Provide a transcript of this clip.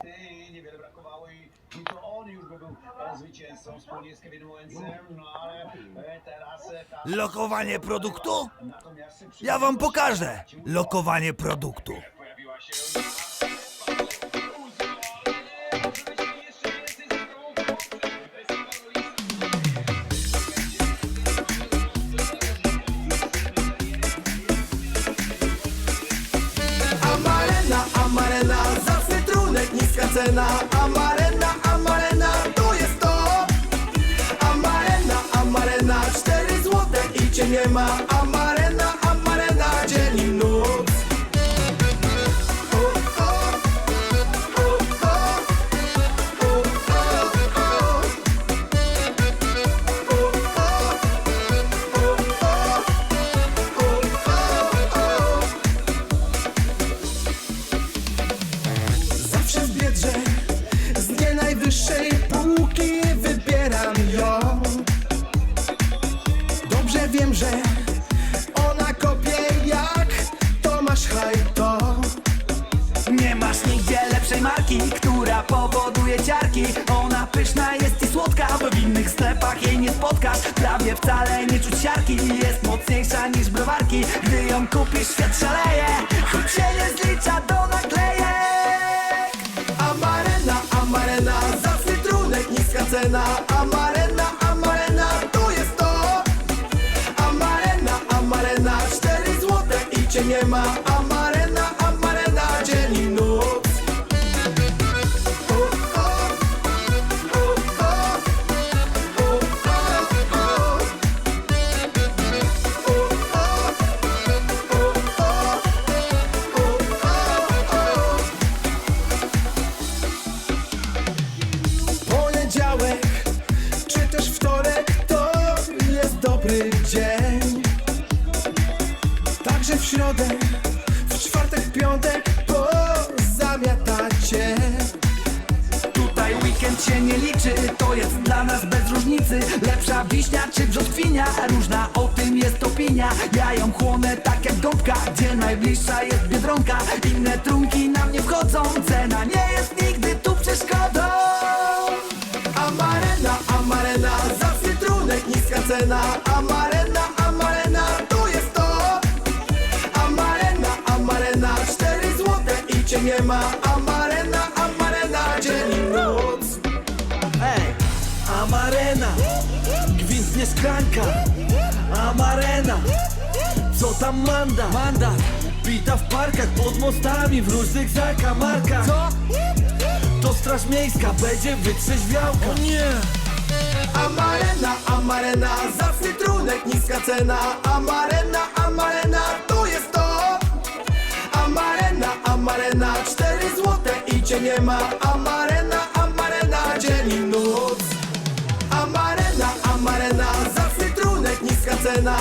Ty, niewiele brakowało i, i to on już by był e, zwycięzcą wspólnie z Kevinem Owensem, no ale e, teraz e, ta... Lokowanie produktu? Natomiast przy- Ja wam pokażę lokowanie produktu. Pojawiła się Amarena, amarena, za niska cena Amarena, amarena, to jest to. Amarena, amarena, 4 złote i cię nie ma. Amarena, nie najwyższej półki wybieram ją. Dobrze wiem, że ona kopie jak Tomasz Hajto. Nie masz nigdzie lepszej marki, która powoduje ciarki. Ona pyszna jest i słodka, w innych sklepach jej nie spotkasz. Prawie wcale nie czuć siarki, jest mocniejsza niż browarki. Gdy ją kupisz świat szaleje, cena Amarena, amarena, to jest to. Amarena, amarena, 4 złote i cię nie ma dzień. Także w środę, w czwartek, piątek pozamiatacie. Tutaj weekend się nie liczy, to jest dla nas bez różnicy. Lepsza wiśnia czy brzoskwinia, różna o tym jest opinia. Ja ją chłonę tak jak gąbka, gdzie najbliższa jest Biedronka. Inne trunki na mnie wchodzą, cena nie jest nigdy tu przeszkodą. Amarena, amarena, za cytrunek niska cena. Amarena, cię nie ma. Amarena, amarena, dzień i noc Ej, Amarena, gwizdnie szklanka Amarena, co tam manda? Mandat, bita w parkach, pod mostami, w różnych zakamarkach. Co? To straż miejska, będzie wytrzeźwiałka. O nie! Amarena, amarena, za cytrunek niska cena. Amarena, amarena, to jest to ma Amarena, amarena, dzień i noc. Amarena, amarena, za cytrunek niska cena.